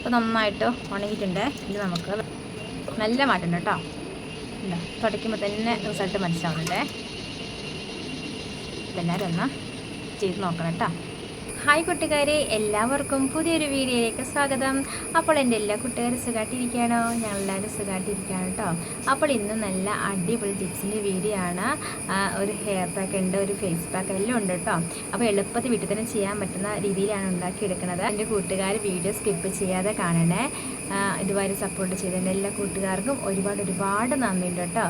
അപ്പോൾ നന്നായിട്ട് ഉണങ്ങിയിട്ടുണ്ട്. ഇത് നമുക്ക് നല്ല മാറ്റം കേട്ടോ. ഇല്ല തുടയ്ക്കുമ്പോൾ തന്നെ റിസൾട്ട് മനസ്സിലാവുന്നുണ്ടേ. എല്ലാവരും ഒന്ന് ചെയ്ത് നോക്കണം കേട്ടോ. ഹായ് കൂട്ടുകാരെ എല്ലാവർക്കും പുതിയൊരു വീഡിയോയിലേക്ക് സ്വാഗതം. അപ്പോൾ എന്റെ എല്ലാ കൂട്ടുകാരും സുഖമായിട്ടിരിക്കുകയാണോ ഞങ്ങളെല്ലാവരും സുഖമായിട്ടിരിക്കുകയാണ് കേട്ടോ. അപ്പോൾ ഇന്ന് നല്ല അടിപൊളി ടിപ്സിന്റെ വീഡിയോ ആണ്. ഒരു ഹെയർ പാക്ക് ഉണ്ട് ഒരു ഫേസ് പാക്ക് എല്ലാം ഉണ്ട് കേട്ടോ. അപ്പോൾ എളുപ്പത്തിൽ വീട്ടിൽ തന്നെ ചെയ്യാൻ പറ്റുന്ന രീതിയിലാണ് ഉണ്ടാക്കിയെടുക്കുന്നത്. എന്റെ കൂട്ടുകാർ വീഡിയോ സ്കിപ്പ് ചെയ്യാതെ കാണണേ. ഇതുവരെ സപ്പോർട്ട് ചെയ്തതിന്റെ എല്ലാ കൂട്ടുകാർക്കും ഒരുപാട് ഒരുപാട് നന്ദിയുണ്ട് കേട്ടോ.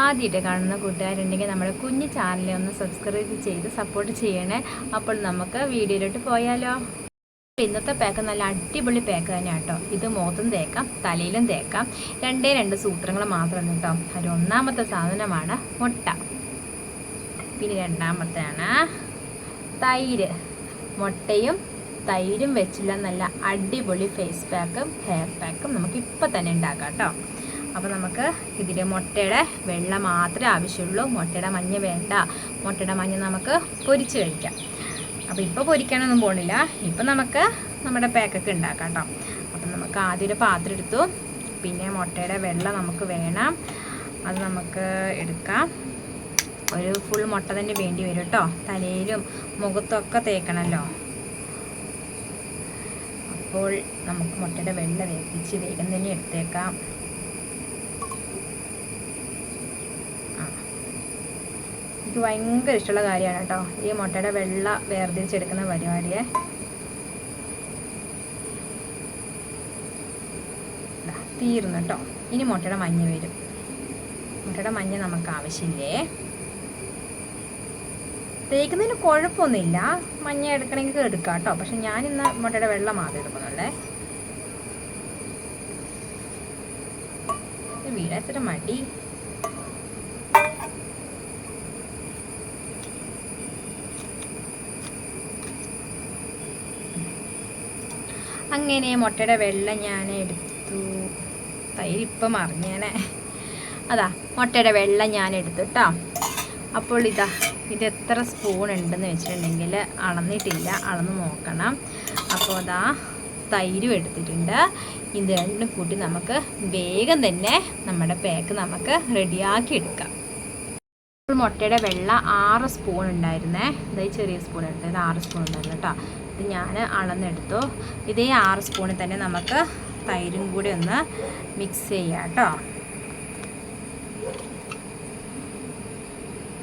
ആദ്യമായിട്ട് കാണുന്ന കൂട്ടുകാരുണ്ടെങ്കിൽ നമ്മുടെ കുഞ്ഞു ചാനലിൽ ഒന്ന് സബ്സ്ക്രൈബ് ചെയ്ത് സപ്പോർട്ട് ചെയ്യണേ. അപ്പോൾ നമുക്ക് വീഡിയോയിലോട്ട് പോയാലോ. ഇന്നത്തെ പാക്ക് നല്ല അടിപൊളി പാക്ക് തന്നെയാണ് കേട്ടോ. ഇത് മുഖത്തും തേക്കാം തലയിലും തേക്കാം. രണ്ടേ രണ്ട് സൂത്രങ്ങൾ മാത്രമാണ് കേട്ടോ. ഒരു ഒന്നാമത്തെ സാധനമാണ് മുട്ട. പിന്നെ രണ്ടാമത്തെയാണ് തൈര്. മുട്ടയും തൈരും വെച്ചില്ല നല്ല അടിപൊളി ഫേസ് പാക്കും ഹെയർ പാക്കും നമുക്ക് ഇപ്പം തന്നെ ഉണ്ടാക്കാം കേട്ടോ അപ്പോൾ നമുക്ക് ഇതിൽ മുട്ടയുടെ വെള്ള മാത്രമേ ആവശ്യമുള്ളൂ. മുട്ടയുടെ മഞ്ഞ വേണ്ട. മുട്ടയുടെ മഞ്ഞ നമുക്ക് പൊരിച്ച് കഴിക്കാം. അപ്പോൾ ഇപ്പോൾ പൊരിക്കാനൊന്നും പോണില്ല. ഇപ്പം നമുക്ക് നമ്മുടെ പാക്കൊക്കെ ഉണ്ടാക്കാം കേട്ടോ അപ്പം നമുക്ക് ആദ്യം ഒരു പാത്രം എടുത്തു. പിന്നെ മുട്ടയുടെ വെള്ള നമുക്ക് വേണം. അത് നമുക്ക് എടുക്കാം. ഒരു ഫുൾ മുട്ട തന്നെ വേണ്ടി വരും കേട്ടോ തലയിലും മുഖത്തൊക്കെ തേക്കണമല്ലോ അപ്പോൾ നമുക്ക് മുട്ടയുടെ വെള്ള വേപ്പിച്ച് വേഗം തന്നെ എടുത്തേക്കാം. എനിക്ക് ഭയങ്കര ഇഷ്ടമുള്ള കാര്യമാണ് കേട്ടോ. ഈ മുട്ടയുടെ വെള്ള വേർതിരിച്ചെടുക്കുന്ന പരിപാടിയെ. തീർന്നു കേട്ടോ. ഇനി മുട്ടയുടെ മഞ്ഞ വരും. മുട്ടയുടെ മഞ്ഞ നമുക്ക് ആവശ്യമില്ലേ? തേക്കുന്നതിന് കുഴപ്പമൊന്നുമില്ല. മഞ്ഞ എടുക്കണമെങ്കിൽ എടുക്കാം കേട്ടോ. പക്ഷെ ഞാൻ ഇന്ന് മുട്ടയുടെ വെള്ളം മാത്രമേ എടുക്കുന്നുള്ളേ. വീടാത്ര മടി. അങ്ങനെ മുട്ടയുടെ വെള്ളം ഞാൻ എടുത്തു. തൈരിപ്പം അറിഞ്ഞേനെ അതാ മുട്ടയുടെ വെള്ളം ഞാൻ എടുത്തു കേട്ടോ. അപ്പോൾ ഇതാ ഇത് എത്ര സ്പൂൺ ഉണ്ടെന്ന് വെച്ചിട്ടുണ്ടെങ്കിൽ അളന്നിട്ടില്ല അളന്ന് നോക്കണം. അപ്പോൾ അതാ തൈരും എടുത്തിട്ടുണ്ട്. ഇത് രണ്ടും കൂട്ടി നമുക്ക് വേഗം തന്നെ നമ്മുടെ പാക്ക് നമുക്ക് റെഡിയാക്കി എടുക്കാം. ഇപ്പോൾ മുട്ടയുടെ വെള്ള ആറ് സ്പൂൺ ഉണ്ടായിരുന്നേ. ഇതായി ചെറിയ സ്പൂൺ എടുത്തത് ആറ് സ്പൂൺ ഉണ്ടായിരുന്നു കേട്ടോ. ഇത് ഞാൻ അളന്നെടുത്തു. ഇതേ ആറ് സ്പൂണിൽ തന്നെ നമുക്ക് തൈരും കൂടി ഒന്ന് മിക്സ് ചെയ്യാം കേട്ടോ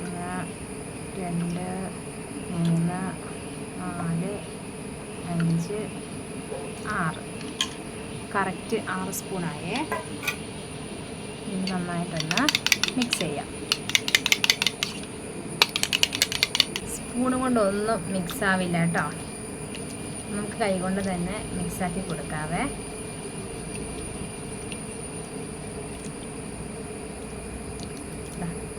ഒന്ന്, രണ്ട് മൂന്ന് നാല് അഞ്ച് ആറ്. കറക്റ്റ് ആറ് സ്പൂണായേ. ഇത് നന്നായിട്ടൊന്ന് മിക്സ് ചെയ്യാം. സ്പൂൺ കൊണ്ടൊന്നും മിക്സ് ആവില്ല കേട്ടോ. നമുക്ക് കൈകൊണ്ട് തന്നെ മിക്സാക്കി കൊടുക്കാവേ.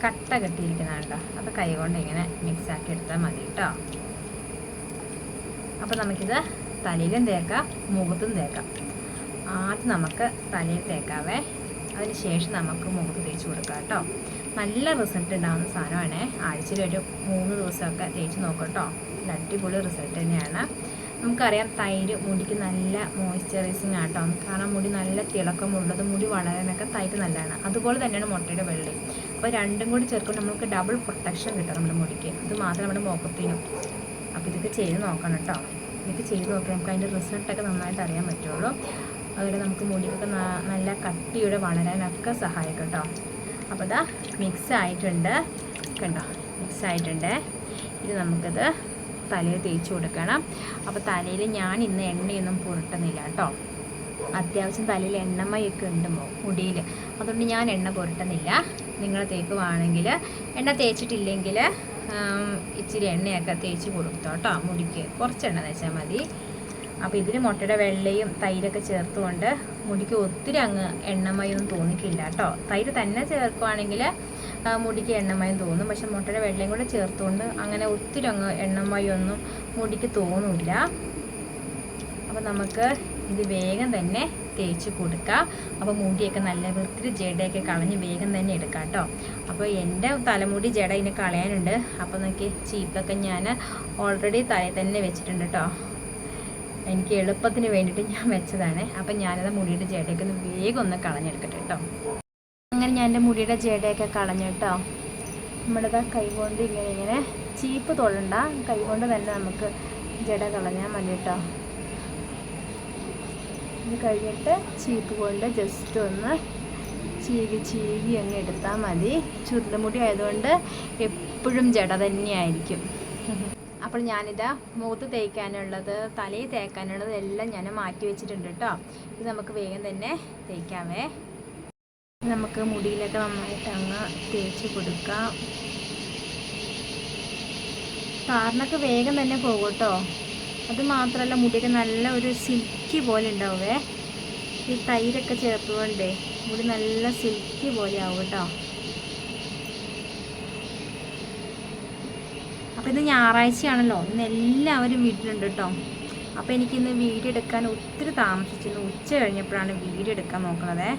കട്ട കെട്ടിയിരിക്കുന്നതാണ് കേട്ടോ. കൈ കൈകൊണ്ട് ഇങ്ങനെ മിക്സാക്കി എടുത്താൽ മതി കേട്ടോ. അപ്പോൾ നമുക്കിത് തലയിലും തേക്കാം മുഖത്തും തേക്കാം. ആദ്യം നമുക്ക് തലയിൽ തേക്കാവേ. അതിന് ശേഷം നമുക്ക് മുഖത്ത് തേച്ച് കൊടുക്കാം കേട്ടോ. നല്ല റിസൾട്ട് ഉണ്ടാകുന്ന സാധനമാണ്. ആഴ്ചയിൽ ഒരു മൂന്ന് ദിവസമൊക്കെ തേച്ച് നോക്കാം കേട്ടോ. നല്ല അടിപൊളി റിസൾട്ട് തന്നെയാണ്. നമുക്കറിയാം തൈര് മുടിക്ക് നല്ല മോയ്സ്ചറൈസിങ് ആട്ടോ. കാരണം മുടി നല്ല തിളക്കമുള്ളത് മുടി വളരാനൊക്കെ തൈര് നല്ലതാണ്. അതുപോലെ തന്നെയാണ് മുട്ടയുടെ വെള്ളി. അപ്പോൾ രണ്ടും കൂടി ചേർക്കുമ്പോൾ നമുക്ക് ഡബിൾ പ്രൊട്ടക്ഷൻ കിട്ടും നമ്മുടെ മുടിക്ക്. അത് മാത്രം നമ്മുടെ മുഖത്തിനും. അപ്പോൾ ഇതൊക്കെ ചെയ്ത് നോക്കണം കേട്ടോ. ഇതൊക്കെ ചെയ്ത് നോക്കി നമുക്ക് അതിന്റെ റിസൾട്ടൊക്കെ നന്നായിട്ട് അറിയാൻ പറ്റുള്ളൂ. അതുപോലെ നമുക്ക് മുടിക്കൊക്കെ ന- നല്ല കട്ടിയോടെ വളരാനൊക്കെ സഹായിക്കും കേട്ടോ. അപ്പോൾ ഇതാ മിക്സ് ആയിട്ടുണ്ട്. കണ്ടോ? മിക്സ് ആയിട്ടുണ്ട്. ഇത് നമുക്കിത് തലയിൽ തേച്ച് കൊടുക്കണം. അപ്പോൾ തലയിൽ ഞാൻ ഇന്ന് എണ്ണയൊന്നും പുരട്ടുന്നില്ല കേട്ടോ. അത്യാവശ്യം തലയിൽ എണ്ണമയൊക്കെ ഉണ്ടുമോ മുടിയിൽ. അതുകൊണ്ട് ഞാൻ എണ്ണ പുരട്ടുന്നില്ല. നിങ്ങൾ തേക്കുവാണെങ്കിൽ എണ്ണ തേച്ചിട്ടില്ലെങ്കിൽ ഇച്ചിരി എണ്ണയൊക്കെ തേച്ച് കൊടുത്തോ കേട്ടോ മുടിക്ക്. കുറച്ച് എണ്ണ തേച്ചാൽ മതി. അപ്പോൾ ഇതിൽ മുട്ടയുടെ വെള്ളയും തൈരൊക്കെ ചേർത്തുകൊണ്ട് മുടിക്ക് ഒത്തിരി അങ്ങ് എണ്ണമയൊന്നും തോന്നിക്കില്ല കേട്ടോ. തൈര് തന്നെ ചേർക്കുവാണെങ്കിൽ മുടിക്ക് എണ്ണമയം തോന്നും. പക്ഷെ മുട്ടയുടെ വെള്ളയും കൂടെ ചേർത്തുകൊണ്ട് അങ്ങനെ ഒത്തിരി അങ്ങ് എണ്ണമയൊന്നും മുടിക്ക് തോന്നില്ല അപ്പോൾ നമുക്ക് ഇത് വേഗം തന്നെ തേച്ച് കൊടുക്കുക അപ്പോൾ മുടിയൊക്കെ നല്ല വൃത്തി ജടയൊക്കെ കളഞ്ഞ് വേഗം തന്നെ എടുക്കാം കേട്ടോ. അപ്പോൾ എന്റെ തലമുടി ജട ഇനി കളയാനുണ്ട്. അപ്പോൾ നോക്കി ചീപ്പൊക്കെ ഞാൻ ഓൾറെഡി തലയിൽ തന്നെ വെച്ചിട്ടുണ്ട് കേട്ടോ. എനിക്ക് എളുപ്പത്തിന് വേണ്ടിയിട്ട് ഞാൻ വെച്ചതാണ്. അപ്പം ഞാനത് മുടിയുടെ ജടയൊക്കെ ഒന്ന് വേഗം ഒന്ന് കളഞ്ഞെടുക്കട്ടെ കേട്ടോ. ഞാൻ എന്റെ മുടിയുടെ ജടയൊക്കെ കളഞ്ഞു കേട്ടോ. നമ്മളിത് കൈകൊണ്ട് ഇങ്ങനെ ഇങ്ങനെ ചീപ്പ് തൊഴണ്ട കൈകൊണ്ട് തന്നെ നമുക്ക് ജട കളഞ്ഞാൽ മതി കേട്ടോ. ഇത് കഴിഞ്ഞിട്ട് ചീപ്പ് കൊണ്ട് ജസ്റ്റ് ഒന്ന് ചീകി ചീകി അങ്ങ് എടുത്താൽ മതി. ചുരുളുമുടി ആയതുകൊണ്ട് എപ്പോഴും ജട തന്നെയായിരിക്കും. അപ്പോൾ ഞാനിതാ മുഖത്ത് തേക്കാനുള്ളത് തലയിൽ തേക്കാനുള്ളത് എല്ലാം ഞാൻ മാറ്റി വെച്ചിട്ടുണ്ട് കേട്ടോ. ഇത് നമുക്ക് വേഗം തന്നെ തേക്കാവേ നമുക്ക് മുടിയിലൊക്കെ നന്നായിട്ട് അങ്ങ് തേച്ച് കൊടുക്കാം. താറിനൊക്കെ വേഗം തന്നെ പോകും കേട്ടോ അത് മാത്രമല്ല മുടിയൊക്കെ നല്ല ഒരു സിൽക്കി പോലെ ഉണ്ടാവേ ഈ തൈരൊക്കെ ചേർത്തുകൊണ്ടേ മുടി നല്ല സിൽക്കി പോലെ ആവും കേട്ടോ. അപ്പോൾ ഇന്ന് ഞായറാഴ്ചയാണല്ലോ. ഇന്ന് എല്ലാവരും വീട്ടിലുണ്ട് കേട്ടോ. അപ്പോൾ എനിക്കിന്ന് വീഡിയോ എടുക്കാൻ ഒത്തിരി താമസിച്ചിരുന്നു. ഉച്ച കഴിഞ്ഞപ്പോഴാണ് വീഡിയോ എടുക്കാൻ നോക്കണത്.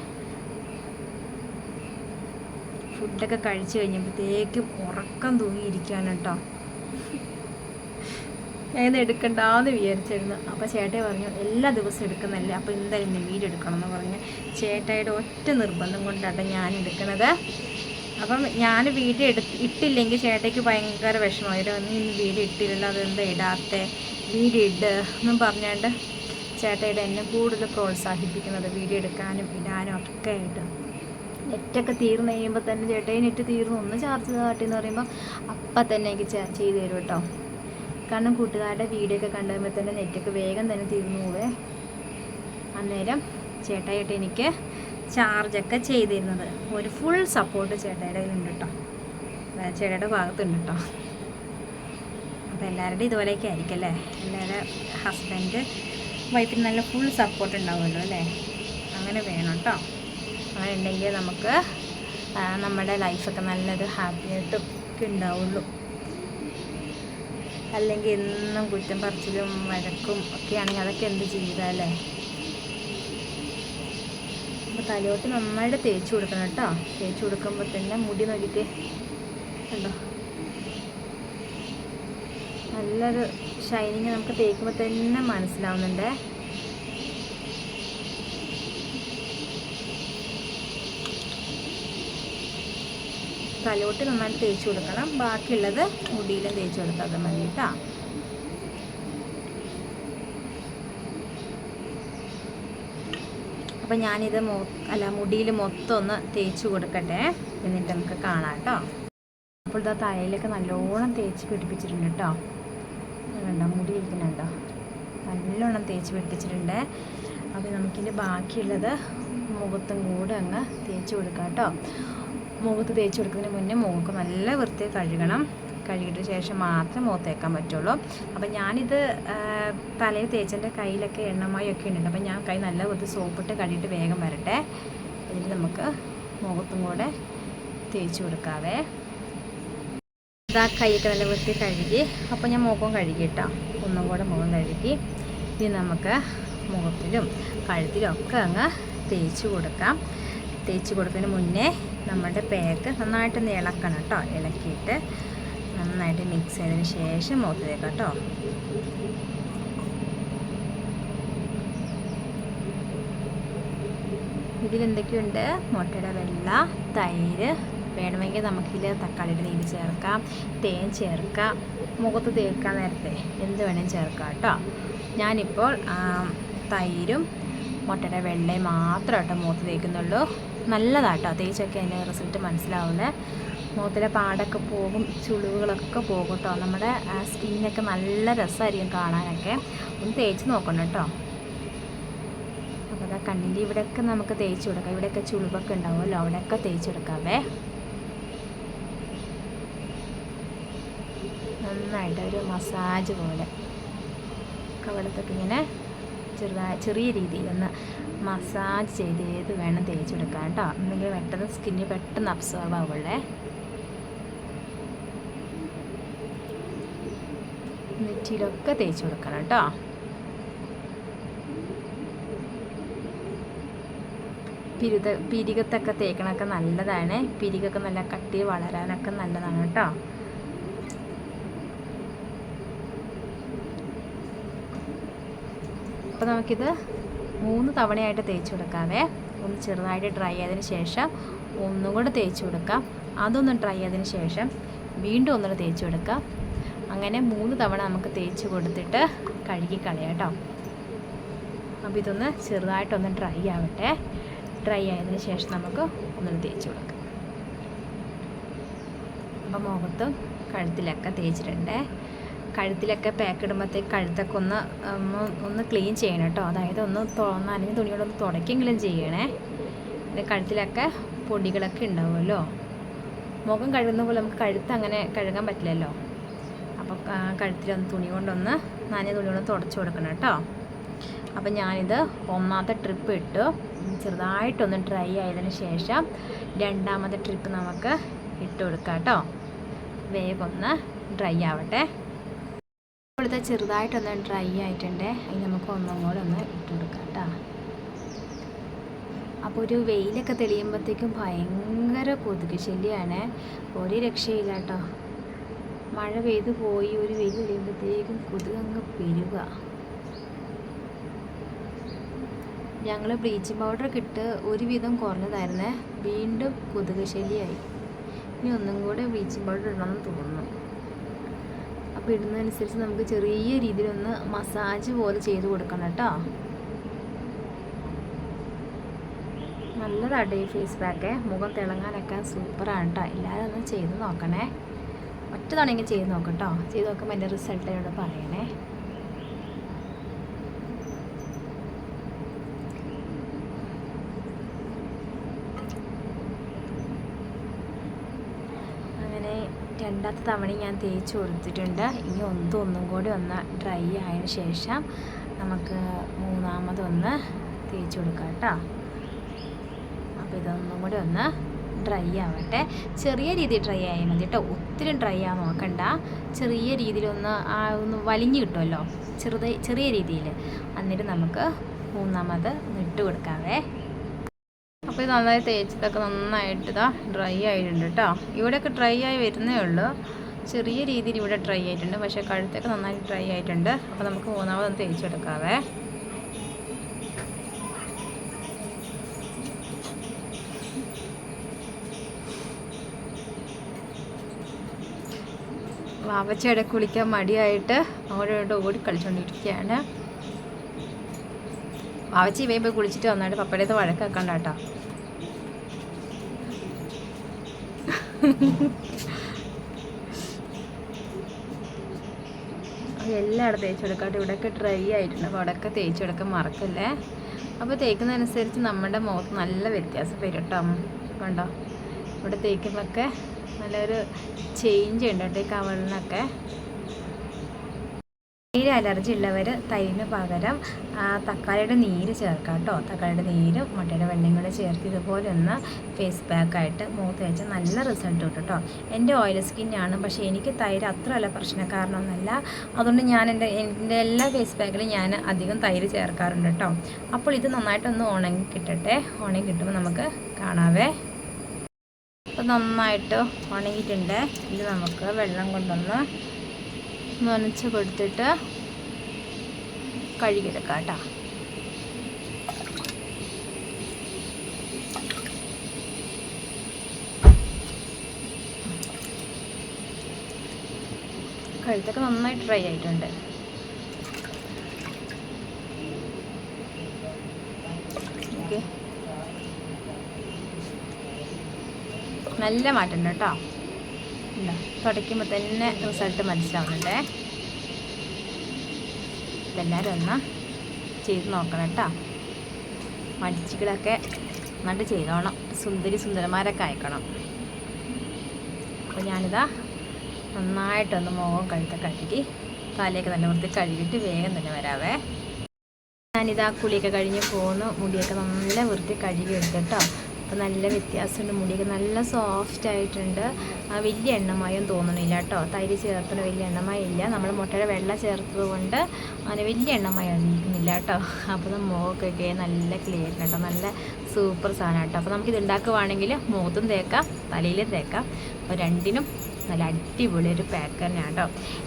ഫുഡൊക്കെ കഴിച്ചു കഴിഞ്ഞപ്പോഴത്തേക്കും ഉറക്കം തൂങ്ങിയിരിക്കുകയാണ് കേട്ടോ. ഞാൻ എടുക്കണ്ടെന്ന് വിചാരിച്ചിരുന്നു. അപ്പോൾ ചേട്ടയെ പറഞ്ഞു എല്ലാ ദിവസവും എടുക്കുന്നല്ലേ അപ്പോൾ എന്തായാലും ഇന്ന് വീട് എടുക്കണം എന്ന് പറഞ്ഞ് ചേട്ടയുടെ ഒറ്റ നിർബന്ധം കൊണ്ടാണ് ഞാൻ എടുക്കുന്നത്. അപ്പം ഞാൻ വീട് എടു ഇട്ടില്ലെങ്കിൽ ചേട്ടയ്ക്ക് ഭയങ്കര വിഷമമായിരുന്നു നീ വീഡിയോ ഇട്ടില്ലല്ലോ അതെന്താ ഇടാത്തെ? വീഡിയോ ഇട് എന്നും പറഞ്ഞുകൊണ്ട് ചേട്ടയുടെ എന്നെ കൂടുതൽ പ്രോത്സാഹിപ്പിക്കുന്നത് വീഡിയോ എടുക്കാനും ഇടാനും ഒക്കെ ആയിട്ട്. നെറ്റൊക്കെ തീർന്നു കഴിയുമ്പോൾ തന്നെ ചേട്ടായി നെറ്റ് തീർന്നു ഒന്ന് ചാർജ് കാട്ടി എന്ന് പറയുമ്പോൾ അപ്പം തന്നെ എനിക്ക് ചെയ്ത് തരും കേട്ടോ കാരണം കൂട്ടുകാരുടെ വീഡിയോ ഒക്കെ കണ്ടു കഴിയുമ്പോൾ തന്നെ നെറ്റൊക്കെ വേഗം തന്നെ തീർന്നു പോവേ. അന്നേരം ചേട്ടായിട്ട് എനിക്ക് ചാർജൊക്കെ ചെയ്തിരുന്നത് ഒരു ഫുൾ സപ്പോർട്ട് ചേട്ടായുടെ കയ്യിലുണ്ട് കേട്ടോ ചേട്ടായുടെ ഭാഗത്തുണ്ട് കേട്ടോ അപ്പോൾ എല്ലാവരുടെയും ഇതുപോലെയൊക്കെ ആയിരിക്കും അല്ലേ? എല്ലാവരുടെ ഹസ്ബൻഡ് വൈഫിന് നല്ല ഫുൾ സപ്പോർട്ട് ഉണ്ടാവുമല്ലോ അല്ലേ? അങ്ങനെ വേണം കേട്ടോ അങ്ങനെ ഉണ്ടെങ്കിൽ നമുക്ക് നമ്മുടെ ലൈഫൊക്കെ നല്ലൊരു ഹാപ്പി ആയിട്ടൊക്കെ ഒക്കെ ഉണ്ടാവുള്ളൂ. അല്ലെങ്കിൽ എന്നും കുറ്റം പറച്ചിലും വഴക്കും ഒക്കെയാണെങ്കിൽ അതൊക്കെ എന്ത് ചെയ്താലേ അപ്പോൾ തലയോട്ട് നന്നായിട്ട് തേച്ച് കൊടുക്കണം കേട്ടോ. തേച്ച് കൊടുക്കുമ്പോൾ തന്നെ മുടി നോക്കിയിട്ട് കണ്ടോ? നല്ലൊരു ഷൈനിങ് നമുക്ക് തേക്കുമ്പോൾ തന്നെ മനസ്സിലാവുന്നുണ്ട്. തലയോട്ട് നന്നായിട്ട് തേച്ച് കൊടുക്കണം. ബാക്കിയുള്ളത് മുടിയിലും തേച്ച് കൊടുത്താൽ മതി കേട്ടോ. അപ്പം ഞാനിത് മൊ അല്ല മുടിയിൽ മൊത്തം ഒന്ന് തേച്ച് കൊടുക്കട്ടെ. എന്നിട്ട് നമുക്ക് കാണാം കേട്ടോ. അപ്പോൾ ഇതാ തലയിലൊക്കെ നല്ലോണം തേച്ച് പിടിപ്പിച്ചിട്ടുണ്ട് കേട്ടോ. കണ്ടോ? മുടി നല്ലോണം തേച്ച് പിടിപ്പിച്ചിട്ടുണ്ട്. അപ്പോൾ നമുക്കിന്റെ ബാക്കിയുള്ളത് മുഖത്തും കൂടെ അങ്ങ് തേച്ച് കൊടുക്കാം കേട്ടോ. മുഖത്ത് തേച്ച് കൊടുക്കുന്നതിന് മുന്നേ മുഖമൊക്കെ നല്ല വൃത്തി കഴുകണം. കഴുകിയിട്ട് ശേഷം മാത്രം മുഖത്ത് തേക്കാൻ പറ്റുള്ളൂ. അപ്പം ഞാനിത് തലയിൽ തേച്ചതിന്റെ കയ്യിലൊക്കെ എണ്ണമായി ഒക്കെ ഉണ്ട് അപ്പം ഞാൻ കൈ നല്ല വൃത്തി സോപ്പിട്ട് കഴുകിയിട്ട് വേഗം വരട്ടെ. എന്നിട്ട് നമുക്ക് മുഖത്തും കൂടെ തേച്ച് കൊടുക്കാവേ. ഇതാ കൈയൊക്കെ നല്ല വൃത്തി കഴുകി. അപ്പോൾ ഞാൻ മുഖം കഴുകിയിട്ടോ ഒന്നും കൂടെ മുഖം കഴുകി. ഇനി നമുക്ക് മുഖത്തിലും കഴുത്തിലും ഒക്കെ അങ്ങ് തേച്ച് കൊടുക്കാം. തേച്ച് കൊടുക്കുന്നതിന് മുന്നേ നമ്മുടെ പാക്ക് നന്നായിട്ടൊന്ന് ഇളക്കണം കേട്ടോ. ഇളക്കിയിട്ട് നന്നായിട്ട് മിക്സ് ചെയ്തതിന് ശേഷം മുഖത്ത് തേക്കാം കേട്ടോ. ഇതിലെന്തൊക്കെയുണ്ട്? മുട്ടയുടെ വെള്ള തൈര് വേണമെങ്കിൽ നമുക്കിതിൽ തക്കാളിയുടെ നീര് ചേർക്കാം തേൻ ചേർക്കാം മുഖത്ത് തേക്കാൻ നേരത്തെ എന്ത് വേണേലും ചേർക്കാം കേട്ടോ. ഞാനിപ്പോൾ തൈരും മുട്ടയുടെ വെള്ളയും മാത്രം കേട്ടോ മുഖത്ത് തേക്കുന്നുള്ളൂ. നല്ലതാട്ടോ. തേച്ചൊക്കെ അതിന്റെ റിസൾട്ട് മനസ്സിലാവുന്നത് മുഖത്തിലെ പാടൊക്കെ പോകും ചുളിവുകളൊക്കെ പോകും കേട്ടോ നമ്മുടെ സ്കിന്നൊക്കെ നല്ല രസമായിരിക്കും കാണാനൊക്കെ. ഒന്ന് തേച്ച് നോക്കണം കേട്ടോ. അപ്പോൾ അതാ കണ്ണിന്റെ ഇവിടെയൊക്കെ നമുക്ക് തേച്ച് കൊടുക്കാം. ഇവിടെയൊക്കെ ചുളിവൊക്കെ ഉണ്ടാവുമല്ലോ. അവിടെയൊക്കെ തേച്ച് കൊടുക്കാവേ. നന്നായിട്ട് ഒരു മസാജ് പോലെ. കവളത്തൊക്കെ ഇങ്ങനെ ചെറുതായ ചെറിയ രീതിയിൽ ഒന്ന് മസാജ് ചെയ്ത് ചെയ്ത് വേണം തേച്ചെടുക്കാൻ കേട്ടോ എന്നെങ്കിൽ പെട്ടെന്ന് സ്കിന്നിൽ പെട്ടെന്ന് അബ്സോർബ് ആവുള്ളേ. നെറ്റിയിലൊക്കെ തേച്ച് കൊടുക്കണം കേട്ടോ പിരുത പിരികത്തൊക്കെ തേക്കണൊക്കെ നല്ലതാണ്. പിരികൊക്കെ നല്ല കട്ടി വളരാനൊക്കെ നല്ലതാണ് കേട്ടോ അപ്പോൾ നമുക്കിത് മൂന്ന് തവണയായിട്ട് തേച്ച് കൊടുക്കാവേ. ഒന്ന് ചെറുതായിട്ട് ഡ്രൈ ആയതിന് ശേഷം ഒന്നും കൂടെ തേച്ച് കൊടുക്കാം. അതൊന്ന് ഡ്രൈ ആയതിന് ശേഷം വീണ്ടും ഒന്നുകൂടെ തേച്ച് കൊടുക്കാം. അങ്ങനെ മൂന്ന് തവണ നമുക്ക് തേച്ച് കൊടുത്തിട്ട് കഴുകി കളയാം കേട്ടോ. അപ്പോൾ ഇതൊന്ന് ചെറുതായിട്ടൊന്ന് ഡ്രൈ ആവട്ടെ. ഡ്രൈ ആയതിന് ശേഷം നമുക്ക് ഒന്നുകൂടെ തേച്ച് കൊടുക്കാം. അപ്പോൾ മുഖത്തും കഴുത്തിലൊക്കെ തേച്ചിട്ടുണ്ട്. കഴുത്തിലൊക്കെ പാക്ക് ഇടുമ്പോഴത്തേക്ക് കഴുത്തൊക്കെ ഒന്ന് ഒന്ന് ക്ലീൻ ചെയ്യണം കേട്ടോ അതായത് ഒന്ന് നനഞ്ഞ തുണിയോടൊന്ന് തുടയ്ക്കെങ്കിലും ചെയ്യണേ. കഴുത്തിലൊക്കെ പൊടികളൊക്കെ ഉണ്ടാവുമല്ലോ. മുഖം കഴുകുന്ന പോലെ നമുക്ക് കഴുത്ത് അങ്ങനെ കഴുകാൻ പറ്റില്ലല്ലോ. അപ്പോൾ കഴുത്തിലൊന്ന് തുണി കൊണ്ടൊന്ന് നനഞ്ഞ തുണി കൊണ്ട് തുടച്ചു കൊടുക്കണം കേട്ടോ അപ്പം ഞാനിത് ഒന്നാമത്തെ ട്രിപ്പ് ഇട്ടു. ചെറുതായിട്ടൊന്ന് ഡ്രൈ ആയതിനു ശേഷം രണ്ടാമത്തെ ട്രിപ്പ് നമുക്ക് ഇട്ട് കൊടുക്കാം കേട്ടോ വേഗം ഒന്ന് ഡ്രൈ ആവട്ടെ. ഇപ്പോഴത്തെ ചെറുതായിട്ടൊന്ന് ഡ്രൈ ആയിട്ടുണ്ട്. അതിന് നമുക്ക് ഒന്നും കൂടെ ഒന്ന് ഇട്ട് കൊടുക്കാം കേട്ടോ. അപ്പോൾ ഒരു വെയിലൊക്കെ തെളിയുമ്പോഴത്തേക്കും ഭയങ്കര കൊതുക് ശല്യമാണ് ഒരു രക്ഷയില്ല കേട്ടോ. മഴ പെയ്ത് പോയി ഒരു വെയിൽ തെളിയുമ്പോഴത്തേക്കും കൊതുക് അങ്ങ് പെരുക ഞങ്ങൾ ബ്ലീച്ചിങ് പൗഡറൊക്കെ ഇട്ട് ഒരുവിധം കുറഞ്ഞതായിരുന്നേ. വീണ്ടും കൊതുക് ശല്യമായി. ഇനി ഒന്നും കൂടെ ബ്ലീച്ചിങ് പൗഡർ ഇടണമെന്ന് തോന്നുന്നു. അപ്പോൾ ഇടുന്നതനുസരിച്ച് നമുക്ക് ചെറിയ രീതിയിലൊന്ന് മസാജ് പോലെ ചെയ്ത് കൊടുക്കണം കേട്ടോ. നല്ലതാണ് ഈ ഫേസ് പാക്ക് മുഖം തിളങ്ങാനൊക്കെ സൂപ്പറാണ് കേട്ടോ എല്ലാവരും ഒന്ന് ചെയ്ത് നോക്കണേ. ഒറ്റ തവണയെങ്കിൽ ചെയ്ത് നോക്കട്ടോ ചെയ്ത് നോക്കുമ്പോൾ എന്റെ റിസൾട്ട് എന്നോട് പറയണേ അങ്ങനെ രണ്ടാമത്തെ തവണ ഞാൻ തേച്ച് കൊടുത്തിട്ടുണ്ട്. ഇനി ഒന്നും ഒന്നും കൂടി ഒന്ന് ഡ്രൈ ആയതിന് ശേഷം നമുക്ക് മൂന്നാമതൊന്ന് തേച്ച് കൊടുക്കാം കേട്ടോ. അപ്പോൾ ഇതൊന്നും കൂടി ഒന്ന് ഡ്രൈ ആവട്ടെ. ചെറിയ രീതിയിൽ ഡ്രൈ ആയാൽ മതി കേട്ടോ. ഒത്തിരി ഡ്രൈ ആവാൻ നോക്കണ്ട. ചെറിയ രീതിയിലൊന്ന് ആ ഒന്ന് വലിഞ്ഞു കിട്ടുമല്ലോ. ചെറുതായി ചെറിയ രീതിയിൽ. എന്നിട്ട് നമുക്ക് മൂന്നാമത് ഇട്ട് കൊടുക്കാവേ. അപ്പോൾ ഇത് നന്നായി തേച്ചതൊക്കെ നന്നായിട്ട് ഇതാ ഡ്രൈ ആയിട്ടുണ്ട് കേട്ടോ ഇവിടെയൊക്കെ ഡ്രൈ ആയി വരുന്നേ ഉള്ളൂ. ചെറിയ രീതിയിൽ ഇവിടെ ഡ്രൈ ആയിട്ടുണ്ട്. പക്ഷേ കഴുത്തൊക്കെ നന്നായി ഡ്രൈ ആയിട്ടുണ്ട്. അപ്പോൾ നമുക്ക് മൂന്നാമതൊന്ന് തേച്ചെടുക്കാവേ. വാവച്ചയുടെ കുളിക്കാൻ മടിയായിട്ട് ഇങ്ങോട്ടും ഓടി കളിച്ചുകൊണ്ടിരിക്കുകയാണ് വാവച്ചി ഇവയും കുളിച്ചിട്ട് വന്നിട്ട് പപ്പടേത് വഴക്കാക്കണ്ട കേട്ടോ എല്ലായിടും തേച്ചെടുക്കാട്ട് ഇവിടെയൊക്കെ ഡ്രൈ ആയിട്ടുണ്ട്. അപ്പോൾ അവിടെയൊക്കെ തേച്ചെടുക്കാൻ മറക്കല്ലേ? അപ്പോൾ തേക്കുന്നതനുസരിച്ച് നമ്മുടെ മുഖത്ത് നല്ല വ്യത്യാസം വരും കേട്ടോ. കണ്ടോ? ഇവിടെ തേക്കുമ്പോഴൊക്കെ നല്ലൊരു ചേഞ്ച് ഉണ്ട് കേട്ടോ ഈ കവളിനൊക്കെ നീര് അലർജി ഉള്ളവർ തൈരിന് പകരം തക്കാളിയുടെ നീര് ചേർക്കാം കേട്ടോ തക്കാളിയുടെ നീരും മുട്ടയുടെ വെണ്ണയും കൂടെ ചേർത്ത് ഇതുപോലെ ഒന്ന് ഫേസ് പാക്കായിട്ട് മൂത്ത് വെച്ച് നല്ല റിസൾട്ട് കിട്ടും കേട്ടോ എന്റെ ഓയിൽ സ്കിന്നാണ് പക്ഷേ എനിക്ക് തൈര് അത്ര അല്ല പ്രശ്നക്കാരനൊന്നുമല്ല അതുകൊണ്ട് ഞാൻ എന്റെ എന്റെ എല്ലാ ഫേസ് പാക്കിലും ഞാൻ അധികം തൈര് ചേർക്കാറുണ്ട് കേട്ടോ അപ്പോൾ ഇത് നന്നായിട്ടൊന്ന് ഉണങ്ങി കിട്ടട്ടെ. ഉണങ്ങി കിട്ടുമ്പോൾ നമുക്ക് കാണാവേ. അപ്പോൾ നന്നായിട്ട് ഉണങ്ങിയിട്ടുണ്ട്. ഇത് നമുക്ക് വെള്ളം കൊണ്ടൊന്ന് നനച്ച് കൊടുത്തിട്ട് കഴുകിയെടുക്കാം കേട്ടോ കഴുത്തൊക്കെ നന്നായിട്ട് ഡ്രൈ ആയിട്ടുണ്ട്. നല്ല മാറ്റം കേട്ടോ. തുടയ്ക്കുമ്പോൾ തന്നെ റിസൾട്ട് മനസ്സിലാവുന്നുണ്ടേ. ഇതെല്ലാവരും ഒന്ന് ചെയ്ത് നോക്കണം കേട്ടോ. മടിച്ചുകളൊക്കെ നന്നായിട്ട് ചെയ്തോണം. സുന്ദരി സുന്ദരന്മാരൊക്കെ അയക്കണം. അപ്പോൾ ഞാനിതാ നന്നായിട്ടൊന്ന് മുഖം കഴുത്തൊക്കെ കഴുകി തലയൊക്കെ നല്ല വൃത്തി കഴുകിയിട്ട് വേഗം തന്നെ വരാവേ. ഞാനിതാ കുളിയൊക്കെ കഴിഞ്ഞ് പോകുന്നു മുടിയൊക്കെ നല്ല വൃത്തി കഴുകി എടുത്തിട്ടോ അപ്പോൾ നല്ല വ്യത്യാസമുണ്ട്. മുടിയൊക്കെ നല്ല സോഫ്റ്റ് ആയിട്ടുണ്ട്. വലിയ എണ്ണമയം തോന്നണില്ല കേട്ടോ. തൈര് ചേർത്തിന് വലിയ എണ്ണമയം ഇല്ല നമ്മൾ മുട്ടയുടെ വെള്ള ചേർത്തത് കൊണ്ട് അങ്ങനെ വലിയ എണ്ണമയം ഇല്ല കേട്ടോ അപ്പോൾ മുഖമൊക്കെ നല്ല ക്ലിയർ കേട്ടോ. നല്ല സൂപ്പർ സാധനം കേട്ടോ. അപ്പോൾ നമുക്കിത് ഉണ്ടാക്കുവാണെങ്കിൽ മുഖത്തും തേക്കാം തലയിലും തേക്കാം. അപ്പോൾ രണ്ടിനും നല്ല അടിപൊളി ഒരു പാക്ക് തന്നെയാണ് കേട്ടോ.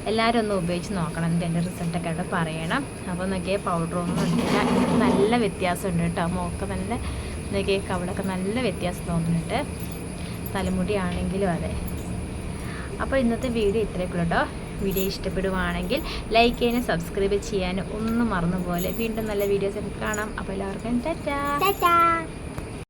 എല്ലാവരും ഒന്ന് ഉപയോഗിച്ച് നോക്കണം. എന്നിട്ട് എന്റെ റിസൾട്ടൊക്കെ അവിടെ പറയണം. അപ്പോൾ നോക്കിയാൽ പൗഡറൊന്നും ഇല്ല. നല്ല വ്യത്യാസമുണ്ട് കേട്ടോ. മുഖമൊക്കെ നല്ല നോക്കിയാൽ കവളൊക്കെ നല്ല വ്യത്യാസം തോന്നുന്നുണ്ട്. തലമുടി ആണെങ്കിലും അതെ. അപ്പോൾ ഇന്നത്തെ വീഡിയോ ഇത്രയൊക്കെ കേട്ടോ. വീഡിയോ ഇഷ്ടപ്പെടുവാണെങ്കിൽ ലൈക്ക് ചെയ്യാനും സബ്സ്ക്രൈബ് ചെയ്യാനും ഒന്നും മറന്നുപോലെ വീണ്ടും നല്ല വീഡിയോസ് ഒക്കെ കാണാം. അപ്പോൾ എല്ലാവർക്കും ടാറ്റാ.